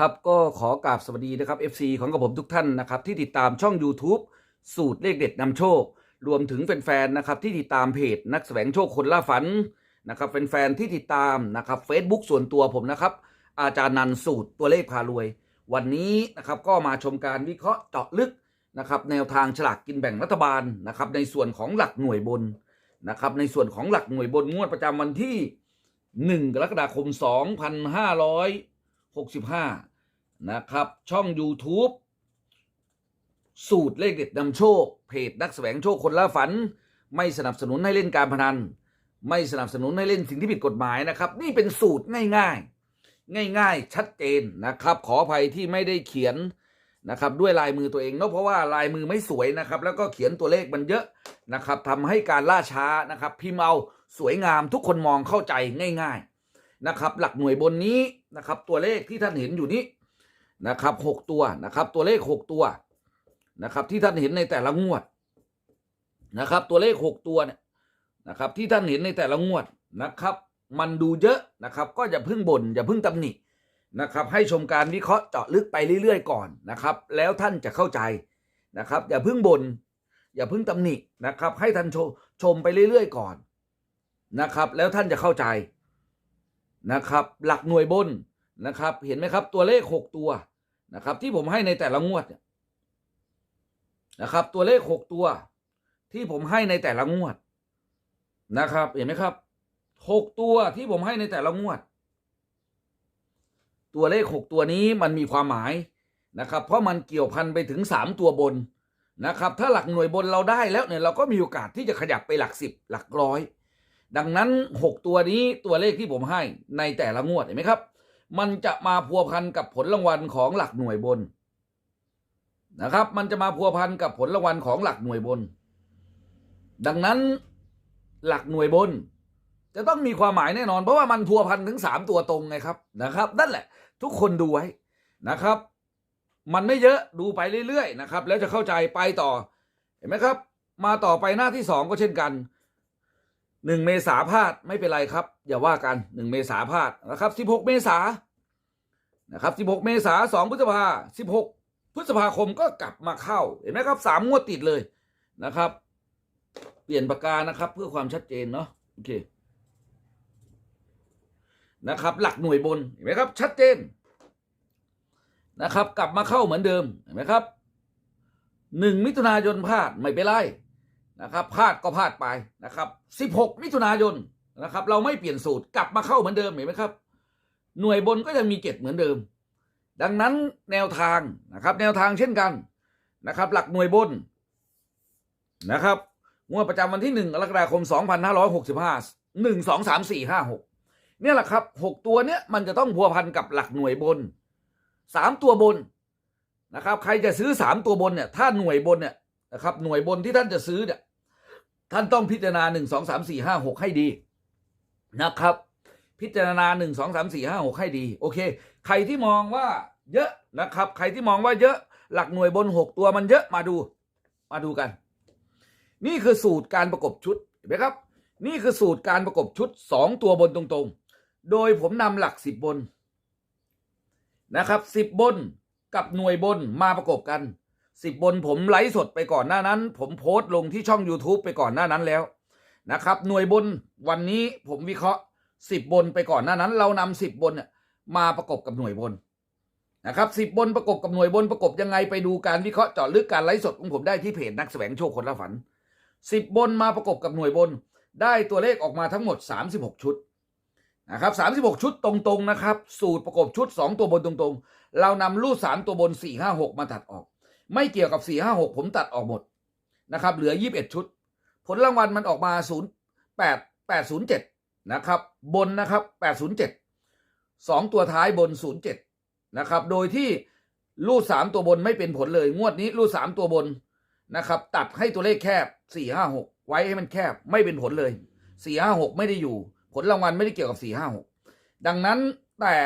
ครับก็ขอกราบสวัสดีนะครับ FC ของกับผมทุกท่านนะครับที่ติดตามช่อง YouTube สูตรเลขเด็ดนำโชค รวมถึงแฟนๆนะครับที่ติดตามเพจนักแสวงโชคคนล่าฝันนะครับแฟนๆที่ติดตามนะครับ Facebook ส่วนตัวผมนะครับ อาจารย์นันสูตรตัวเลขพารวย วันนี้นะครับก็มาชมการวิเคราะห์เจาะลึกนะครับแนวทางฉลากกินแบ่งรัฐบาลนะครับในส่วนของหลักหน่วยบนนะครับในส่วนของหลักหน่วยบนงวดประจำวันที่ 1 กรกฎาคม 2565 นะครับ ช่อง YouTube สูตรเลขเด็ดนำโชค เพจนักแสวงโชคคนล่าฝัน ไม่สนับสนุนให้เล่นการพนัน ไม่สนับสนุนให้เล่นสิ่งที่ผิดกฎหมายนะครับ นี่เป็นสูตรง่ายๆ ง่ายๆ ชัดเจนนะครับ ขออภัยที่ไม่ได้เขียนนะครับด้วยลายมือตัวเองเนอะเพราะว่าลายมือไม่สวยนะครับ แล้วก็เขียนตัวเลขมันเยอะนะครับทำให้การล่าช้านะครับ พิมพ์เอาสวยงามทุกคนมองเข้าใจง่าย ๆนะครับ หลักหน่วยบนนี้นะครับ ตัวเลขที่ท่านเห็นอยู่นี้ นะครับหกตัวนะครับ ตัวเลขหกตัวนะครับ ที่ท่านเห็นในแต่ละงวดนะครับ ตัวเลขหกตัวเนี่ยนะครับ ที่ท่านเห็นในแต่ละงวดนะครับ มันดูเยอะนะครับ ก็อย่าพิ่งบน่นอย่าพิ่งตำหนินะครับ ให้ชมการวิเคราะห์เจาะลึกไปเรื่อยๆก่อนนะครับ แล้วท่านจะเข้าใจนะครับ อย่าพิ่งบน่นอย่าพิ่งตำหนินะครับ ให้ท่านชมชมไปเรื่อยๆก่อนนะครับ แล้วท่านจะเข้าใจนะครับ หลักหน่วยบน นะครับ เห็นไหมครับ ตัวเลขหกตัวนะครับ ที่ผมให้ในแต่ละงวดเนี่ยนะครับ ตัวเลขหกตัว ที่ผมให้ในแต่ละงวดนะครับ เห็นไหมครับหกตัวที่ผมให้ในแต่ละงวด ตัวเลขหกตัวนี้มันมีความหมายนะครับ เพราะมันเกี่ยวพันไปถึงสามตัวบนนะครับ ถ้าหลักหน่วยบนเราได้แล้วเนี่ยเราก็มีโอกาสที่จะขยับไปหลักสิบหลักร้อย ดังนั้นหกตัวนี้ตัวเลขที่ผมให้ในแต่ละงวดเห็นไหมครับ มันจะมาพัวพันกับผลรางวัลของหลักหน่วยบนนะครับ มันจะมาพัวพันกับผลรางวัลของหลักหน่วยบน ดังนั้นหลักหน่วยบน จะต้องมีความหมายแน่นอน เพราะว่ามันพัวพันถึงสามตัวตรงไงครับนะครับ นั่นแหละ ทุกคนดูไว้นะครับ มันไม่เยอะดูไปเรื่อยๆนะครับ แล้วจะเข้าใจไปต่อเห็นไหมครับ มาต่อไปหน้าที่สองก็เช่นกัน หนึ่งเมษาพลาดไม่เป็นไรครับ อย่าว่ากันหนึ่งเมษาพลาดนะครับสิบหกเมษานะครับสิบหกเมษาสองพฤษภาสิบหกพฤษภาคมก็กลับมาเข้าเห็นไหมครับสามงวดติดเลยนะครับ เปลี่ยนปากกานะครับ เพื่อความชัดเจนเนาะโอเคนะครับ หลักหน่วยบนเห็นไหมครับ ชัดเจนนะครับ กลับมาเข้าเหมือนเดิมเห็นไหมครับหนึ่งมิถุนายนพลาดไม่เป็นไร นะครับพลาดก็พลาดไปนะครับสิบหกมิถุนายนนะครับ เราไม่เปลี่ยนสูตรกลับมาเข้าเหมือนเดิมเห็นไหมครับ หน่วยบนก็ยังมีเจ็ดเหมือนเดิม ดังนั้นแนวทางนะครับ แนวทางเช่นกันนะครับ หลักหน่วยบนนะครับงวดประจำวันที่หนึ่งกรกฎาคมสองพันห้าร้อยหกสิบห้าหนึ่งสองสามสี่ห้าหกเนี่ยแหละครับหกตัวเนี้ยมันจะต้องพัวพันกับหลักหน่วยบนสามตัวบนนะครับ ใครจะซื้อสามตัวบนเนี่ย ถ้าหน่วยบนเนี่ยนะครับ หน่วยบนที่ท่านจะซื้อเนี่ย ท่านต้องพิจารณาหนึ่งสองสามสี่ห้าหกให้ดีนะครับ พิจารณาหนึ่งสองสามสี่ห้าหกให้ดี โอเค ใครที่มองว่าเยอะนะครับ ใครที่มองว่าเยอะหลักหน่วยบนหกตัวมันเยอะมาดู มาดูกัน นี่คือสูตรการประกบชุดเห็นไหมครับ นี่คือสูตรการประกบชุดสองตัวบนตรงๆ โดยผมนำหลักสิบบนนะครับสิบบนกับหน่วยบนมาประกบกัน สิบบนผมไลฟ์สดไปก่อนหน้านั้น ผมโพสต์ลงที่ช่อง YouTube ไปก่อนหน้านั้นแล้วนะครับ หน่วยบนวันนี้ผมวิเคราะห์สิบบนไปก่อนหน้านั้น เรานำสิบบนเนี่ยมาประกบกับหน่วยบนนะครับสิบบนประกบกับหน่วยบนประกบยังไงไปดูการวิเคราะห์เจาะลึกการไลฟ์สดของผมได้ที่เพจนักแสวงโชคคนละฝันสิบบนมาประกบกับหน่วยบน ได้ตัวเลขออกมาทั้งหมด 36 ชุดนะครับ36 ชุดตรงๆนะครับ สูตรประกบชุด 2 ตัวบนตรงๆ เรานำรูด3ตัวบน 4 5 6 มาตัดออก ไม่เกี่ยวกับ 4 5 6 ผมตัดออกหมดนะครับ เหลือ 21 ชุด ผลรางวัลมันออกมา 0 8 807 นะครับ บนนะครับ 807 2 ตัวท้ายบน 07 นะครับ โดยที่รูด 3 ตัวบนไม่เป็นผลเลย งวดนี้รูด 3 ตัวบนนะครับ ตัดให้ตัวเลขแคบ 4 5 6 ไว้ให้มันแคบไม่เป็นผลเลย 4 5 6 ไม่ได้อยู่ ผลรางวัลไม่ได้เกี่ยวกับ 4 5 6 ดังนั้นแต่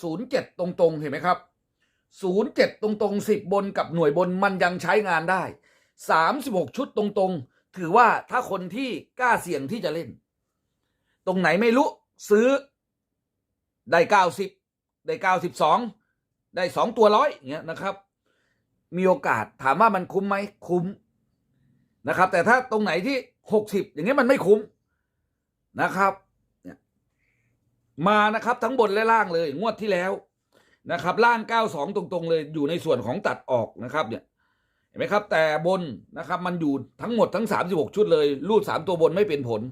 07 ตรงๆ เห็นไหมครับ 07 ตรงๆ 10 บนกับหน่วยบนมันยังใช้งานได้ 36 ชุดตรงๆ ถือว่าถ้าคนที่กล้าเสี่ยงที่จะเล่น ตรงไหนไม่รู้ ซื้อได้ 90 ได้ 92 ได้สองตัวร้อยอย่างเงี้ยนะครับ มีโอกาสถามว่ามันคุ้มไหมคุ้มนะครับ แต่ถ้าตรงไหนที่หกสิบอย่างเงี้ยมันไม่คุ้มนะครับเนี่ยมานะครับทั้งบนและล่างเลยงวดที่แล้ว นะครับล่างเก้าสองตรงๆ เลยอยู่ในส่วนของตัดออกนะครับเนี่ยเห็นไหมครับ แต่บนนะครับมันอยู่ทั้งหมดทั้งสามสิบหกชุดเลยรูดสามตัวบนไม่เป็นผล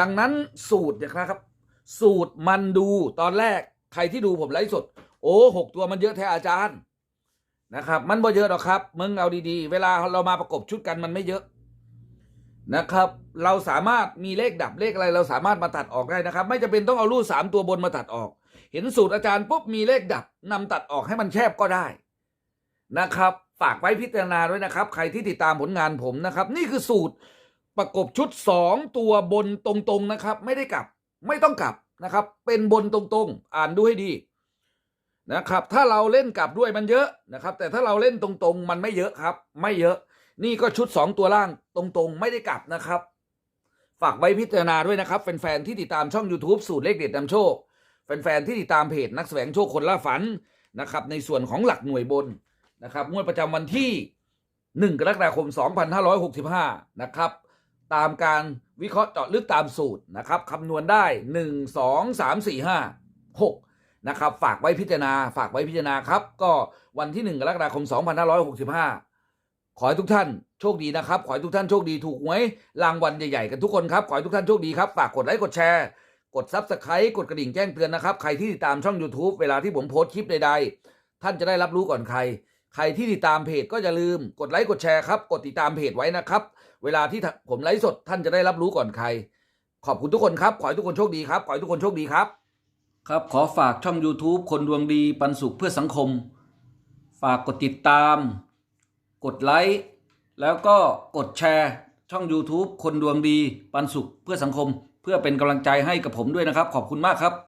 ดังนั้นสูตรเนะครับ สูตรมันดูตอนแรกใครที่ดูผมไลฟ์สด โอ้หกตัวมันเยอะแท้อาจารย์นะครับ มันบ่เยอะหรอกครับ มึงเอาดีๆ เวลาเรามาประกบชุดกันมันไม่เยอะนะครับ เราสามารถมีเลขดับเลขอะไร เราสามารถมาตัดออกได้นะครับ ไม่จำเป็นต้องเอารูดสามตัวบนมาตัดออก เห็นสูตรอาจารย์ปุ๊บมีเลขดับนำตัดออกให้มันแคบก็ได้นะครับ ฝากไว้พิจารณาด้วยนะครับ ใครที่ติดตามผลงานผมนะครับ นี่คือสูตรประกบชุดสองตัวบนตรงๆนะครับ ไม่ได้กลับ ไม่ต้องกลับนะครับ เป็นบนตรงๆ อ่านดูให้ดีนะครับ ถ้าเราเล่นกลับด้วยมันเยอะนะครับ แต่ถ้าเราเล่นตรงๆ มันไม่เยอะครับ ไม่เยอะ นี่ก็ชุดสองตัวล่างตรงๆ ไม่ได้กลับนะครับ ฝากไว้พิจารณาด้วยนะครับแฟนๆที่ติดตามช่อง YouTube สูตรเลขเด็ดนำโชค แฟนๆที่ติดตามเพจนักแสวงโชคคนล่าฝันนะครับในส่วนของหลักหน่วยบนนะครับงวดประจำวันที่ 1 กรกฎาคม 2565 นะครับ ตามการวิเคราะห์เจาะลึกตามสูตรนะครับคำนวณได้ 1 2 3 4 5 6 นะครับ ฝากไว้พิจารณา ฝากไว้พิจารณาครับ ก็วันที่ 1 กรกฎาคม 2565 ขอให้ทุกท่านโชคดีนะครับ ขอให้ทุกท่านโชคดีถูกหวยรางวัลใหญ่ๆกันทุกคนครับ ขอให้ทุกท่านโชคดีครับ ฝากกดไลค์กดแชร์ กดซับสไครต์กดกระดิ่งแจ้งเตือนนะครับ ใครที่ติดตามช่อง YouTube เวลาที่ผมโพสต์คลิปใดๆ ท่านจะได้รับรู้ก่อนใคร ใครที่ติดตามเพจก็อย่าลืมกดไลค์กดแชร์ครับ กดติดตามเพจไว้นะครับ เวลาที่ผมไลฟ์สดท่านจะได้รับรู้ก่อนใคร ขอบคุณทุกคนครับ ขอให้ทุกคนโชคดีครับ ขอให้ทุกคนโชคดีครับ ครับ ขอฝากช่อง YouTube คนดวงดีปันสุขเพื่อสังคม ฝากกดติดตาม กดไลค์แล้วก็กดแชร์ช่อง YouTube คนดวงดีปันสุขเพื่อสังคม เพื่อเป็นกำลังใจให้กับผมด้วยนะครับ ขอบคุณมากครับ